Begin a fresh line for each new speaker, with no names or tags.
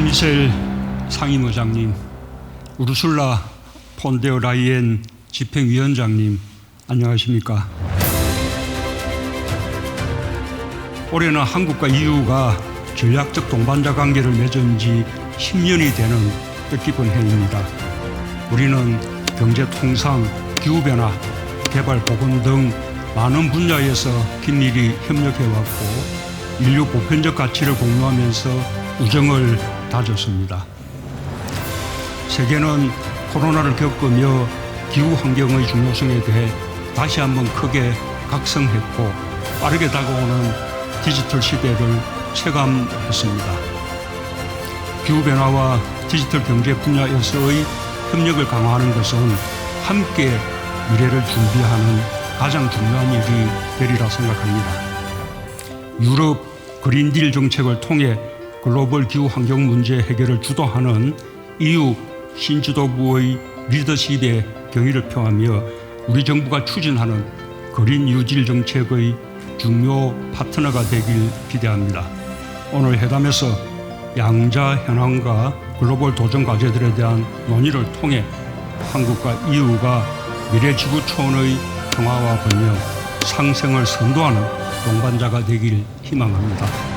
미셀 상임의장님, 우르술라 폰데어 라이엔 집행위원장님, 안녕하십니까? 올해는 한국과 EU가 전략적 동반자 관계를 맺은 지 10년이 되는 뜻깊은 해입니다. 우리는 경제 통상, 기후변화, 개발 보건 등 많은 분야에서 긴밀히 협력해왔고 인류 보편적 가치를 공유하면서 우정을 다졌습니다. 세계는 코로나를 겪으며 기후 환경의 중요성에 대해 다시 한번 크게 각성했고 빠르게 다가오는 디지털 시대를 체감했습니다. 기후 변화와 디지털 경제 분야에서의 협력을 강화하는 것은 함께 미래를 준비하는 가장 중요한 일이 되리라 생각합니다. 유럽 그린딜 정책을 통해 글로벌 기후 환경 문제 해결을 주도하는 EU 신지도부의 리더십에 경의를 표하며 우리 정부가 추진하는 그린 뉴딜 정책의 중요 파트너가 되길 기대합니다. 오늘 회담에서 양자 현황과 글로벌 도전 과제들에 대한 논의를 통해 한국과 EU가 미래 지구 초원의 평화와 번영, 상생을 선도하는 동반자가 되길 희망합니다.